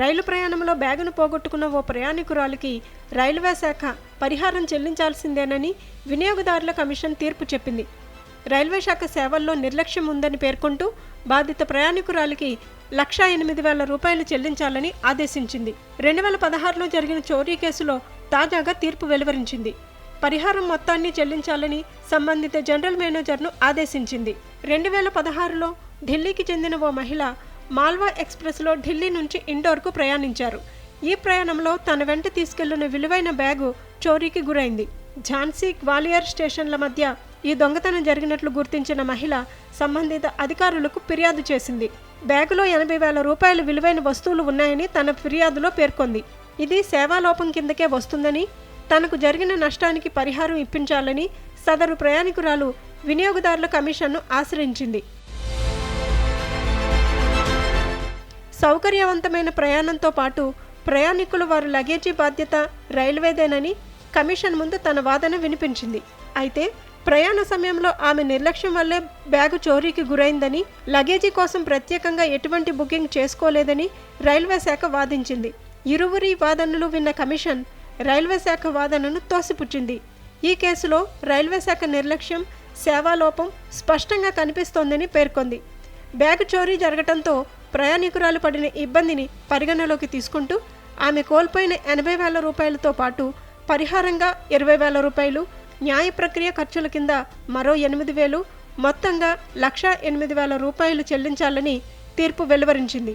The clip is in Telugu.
రైలు ప్రయాణంలో బ్యాగును పోగొట్టుకున్న ఓ ప్రయాణికురాలికి రైల్వే శాఖ పరిహారం చెల్లించాల్సిందేనని వినియోగదారుల కమిషన్ తీర్పు చెప్పింది. రైల్వే శాఖ సేవల్లో నిర్లక్ష్యం ఉందని పేర్కొంటూ బాధిత ప్రయాణికురాలికి లక్షా ఎనిమిది వేల రూపాయలు చెల్లించాలని ఆదేశించింది. రెండు వేల పదహారులో జరిగిన చోరీ కేసులో తాజాగా తీర్పు వెలువరించింది. పరిహారం మొత్తాన్ని చెల్లించాలని సంబంధిత జనరల్ మేనేజర్ను ఆదేశించింది. రెండు వేల పదహారులో ఢిల్లీకి చెందిన ఓ మహిళ మాల్వా ఎక్స్ప్రెస్లో ఢిల్లీ నుంచి ఇండోర్కు ప్రయాణించారు. ఈ ప్రయాణంలో తన వెంట తీసుకెళ్ళిన విలువైన బ్యాగు చోరీకి గురైంది. ఝాన్సీ గ్వాలియర్ స్టేషన్ల మధ్య ఈ దొంగతనం జరిగినట్లు గుర్తించిన మహిళ సంబంధిత అధికారులకు ఫిర్యాదు చేసింది. బ్యాగులో ఎనభై వేల రూపాయల విలువైన వస్తువులు ఉన్నాయని తన ఫిర్యాదులో పేర్కొంది. ఇది సేవాలోపం కిందకే వస్తుందని తనకు జరిగిన నష్టానికి పరిహారం ఇప్పించాలని సదరు ప్రయాణికురాలు వినియోగదారుల కమిషన్ను ఆశ్రయించింది. సౌకర్యవంతమైన ప్రయాణంతో పాటు ప్రయాణికులు వారి లగేజీ బాధ్యత రైల్వేదేనని కమిషన్ ముందు తన వాదన వినిపించింది. అయితే ప్రయాణ సమయంలో ఆమె నిర్లక్ష్యం వల్లే బ్యాగు చోరీకి గురైందని లగేజీ కోసం ప్రత్యేకంగా ఎటువంటి బుకింగ్ చేసుకోలేదని రైల్వే శాఖ వాదించింది. ఇరువురి వాదనలు విన్న కమిషన్ రైల్వే శాఖ వాదనను తోసిపుచ్చింది. ఈ కేసులో రైల్వే శాఖ నిర్లక్ష్యం సేవాలోపం స్పష్టంగా కనిపిస్తోందని పేర్కొంది. బ్యాగు చోరీ జరగటంతో ప్రయాణికురాలు పడిన ఇబ్బందిని పరిగణలోకి తీసుకుంటూ ఆమె కోల్పోయిన ఎనభై వేల రూపాయలతో పాటు పరిహారంగా ఇరవై వేల రూపాయలు న్యాయ ప్రక్రియ ఖర్చుల కింద మరో ఎనిమిది వేలు మొత్తంగా లక్ష ఎనిమిది వేల రూపాయలు చెల్లించాలని తీర్పు వెలువరించింది.